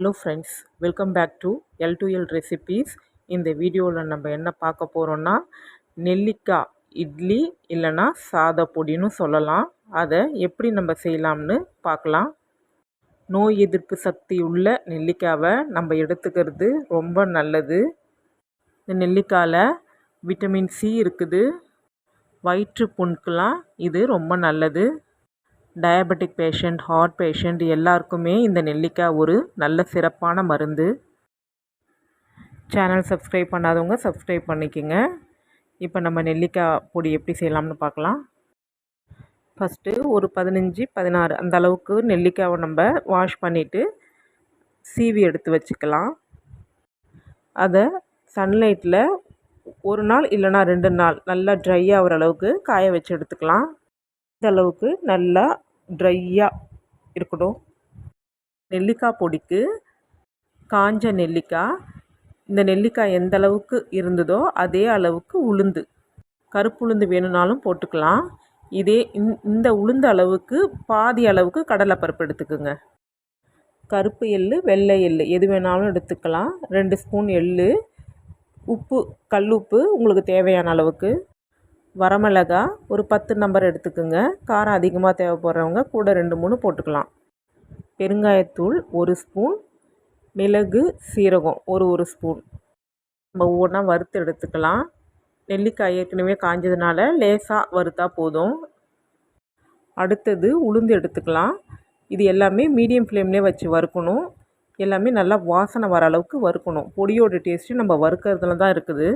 Hello friends welcome back to L to L recipes இந்த வீடியோவில் நம்ம என்ன பார்க்க போகிறோன்னா நெல்லிக்காய் இட்லி இல்லைன்னா சாத பொடின்னு சொல்லலாம். அதை எப்படி நம்ம செய்யலாம்னு பார்க்கலாம். நோய் எதிர்ப்பு சக்தி உள்ள நெல்லிக்காவை நம்ம எடுத்துக்கிறது ரொம்ப நல்லது. இந்த நெல்லிக்காயில் விட்டமின் சி இருக்குது. வயிற்று புண்ணுக்கெலாம் இது ரொம்ப நல்லது. டயபெட்டிக் பேஷண்ட் ஹார்ட் பேஷண்ட் எல்லாருக்குமே இந்த நெல்லிக்காய் ஒரு நல்ல சிறப்பான மருந்து. சேனல் சப்ஸ்கிரைப் பண்ணாதவங்க சப்ஸ்கிரைப் பண்ணிக்கோங்க. இப்போ நம்ம நெல்லிக்காய் பொடி எப்படி செய்யலாம்னு பார்க்கலாம். ஃபஸ்ட்டு ஒரு பதினஞ்சு பதினாறு அந்த அளவுக்கு நெல்லிக்காவை நம்ம வாஷ் பண்ணிவிட்டு சீவி எடுத்து வச்சுக்கலாம். அதை சன்லைட்டில் ஒரு நாள் இல்லைனா ரெண்டு நாள் நல்லா ட்ரை ஆகிற அளவுக்கு காய வச்சு எடுத்துக்கலாம். இந்த அளவுக்கு நல்லா ட்ரையாக இருக்கணும் நெல்லிக்காய் பொடிக்கு காஞ்ச நெல்லிக்காய். இந்த நெல்லிக்காய் எந்த அளவுக்கு இருந்ததோ அதே அளவுக்கு உளுந்து. கருப்பு உளுந்து வேணும்னாலும் போட்டுக்கலாம். இதே இந்த உளுந்த அளவுக்கு பாதி அளவுக்கு கடலைப்பருப்பு எடுத்துக்குங்க. கருப்பு எள் வெள்ளை எள் எது வேணாலும் எடுத்துக்கலாம். ரெண்டு ஸ்பூன் எள் உப்பு கல் உப்பு உங்களுக்கு தேவையான அளவுக்கு. வரமிளகா ஒரு பத்து நம்பர் எடுத்துக்கோங்க. காரம் அதிகமாக தேவைப்படுறவங்க கூட ரெண்டு மூணு போட்டுக்கலாம். பெருங்காயத்தூள் ஒரு ஸ்பூன் மிளகு சீரகம் ஒரு ஒரு ஸ்பூன் நம்ம ஒவ்வொன்றா வறுத்து எடுத்துக்கலாம். நெல்லிக்காய் ஏற்கனவே காஞ்சதுனால லேசாக வறுத்தா போதும். அடுத்தது உளுந்து எடுத்துக்கலாம். இது எல்லாமே மீடியம் ஃப்ளேம்லேயே வச்சு வறுக்கணும். எல்லாமே நல்லா வாசனை வர அளவுக்கு வறுக்கணும். பொடியோட டேஸ்ட்டு நம்ம வறுக்கிறதுல தான் இருக்குது.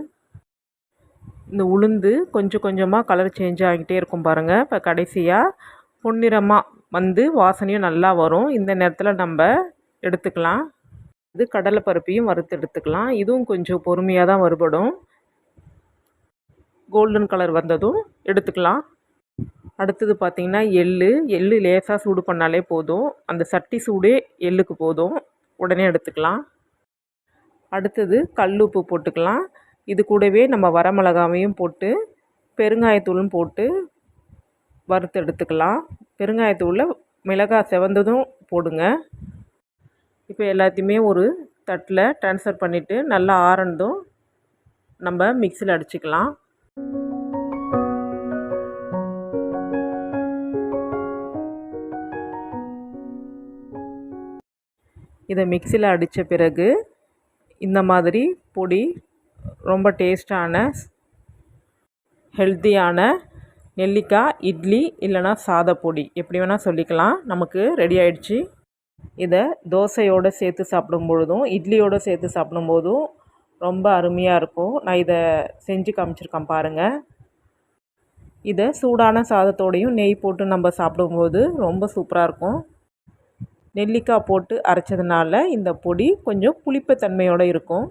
இந்த உளுந்து கொஞ்சம் கொஞ்சமாக கலர் சேஞ்ச் ஆகிட்டே இருக்கும் பாருங்கள் இப்போ கடைசியாக பொன்னிறமாக வந்து வாசனையும் நல்லா வரும். இந்த நேரத்தில் நம்ம எடுத்துக்கலாம். இது கடலைப்பருப்பையும் வறுத்து எடுத்துக்கலாம். இதுவும் கொஞ்சம் பொறுமையாக தான் வருபடும் கோல்டன் கலர் வந்ததும் எடுத்துக்கலாம். அடுத்தது பார்த்திங்கன்னா எள் எள் லேசாக சூடு பண்ணாலே போதும். அந்த சட்டி சூடே எள்ளுக்கு போதும். உடனே எடுத்துக்கலாம். அடுத்தது கல் உப்பு போட்டுக்கலாம். இது கூடவே நம்ம வரமிளகாவையும் போட்டு பெருங்காயத்தூளும் போட்டு வறுத்து எடுத்துக்கலாம். பெருங்காயத்தூளில் மிளகாய் செவந்ததும் போடுங்க. இப்போ எல்லாத்தையுமே ஒரு தட்டில் ட்ரான்ஸ்ஃபர் பண்ணிவிட்டு நல்லா ஆறனதும் நம்ம மிக்சியில் அடிச்சுக்கலாம். இதை மிக்சியில் அடித்த பிறகு இந்த மாதிரி பொடி ரொம்ப டேஸ்டான ஹெல்த்தியான நெல்லிக்காய் இட்லி இல்லைனா சாதப்பொடி எப்படி வேணால் சொல்லிக்கலாம். நமக்கு ரெடி ஆயிடுச்சு. இதை தோசையோடு சேர்த்து சாப்பிடும் பொழுதும் இட்லியோடு சேர்த்து சாப்பிடும்போதும் ரொம்ப அருமையாக இருக்கும். நான் இதை செஞ்சு காமிச்சிருக்கேன் பாருங்கள் இதை சூடான சாதத்தோடையும் நெய் போட்டு நம்ம சாப்பிடும்போது ரொம்ப சூப்பராக இருக்கும். நெல்லிக்காய் போட்டு அரைச்சதுனால இந்த பொடி கொஞ்சம் புளிப்புத்தன்மையோடு இருக்கும்.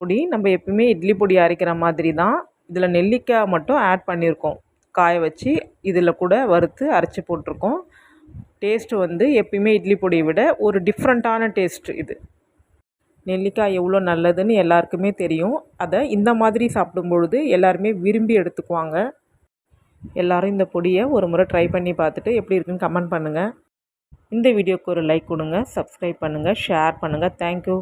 பொடி நம்ம எப்பவுமே இட்லி பொடி அரைக்கிற மாதிரி தான். இதில் நெல்லிக்காய் மட்டும் ஆட் பண்ணியிருக்கோம் காய வச்சு இதில் கூட வறுத்து அரைச்சி போட்டிருக்கோம். டேஸ்ட்டு வந்து எப்பயுமே இட்லி பொடியை விட ஒரு டிஃப்ரெண்ட்டான டேஸ்ட்டு இது. நெல்லிக்காய் எவ்வளோ நல்லதுன்னு எல்லாருக்குமே தெரியும். அதை இந்த மாதிரி சாப்பிடும்பொழுது எல்லாருமே விரும்பி எடுத்துக்குவாங்க. எல்லோரும் இந்த பொடியை ஒரு முறை ட்ரை பண்ணி பார்த்துட்டு எப்படி இருக்குன்னு கமெண்ட் பண்ணுங்கள் இந்த வீடியோக்கு ஒரு லைக் கொடுங்க சப்ஸ்கிரைப் பண்ணுங்கள் ஷேர் பண்ணுங்கள் தேங்க்யூ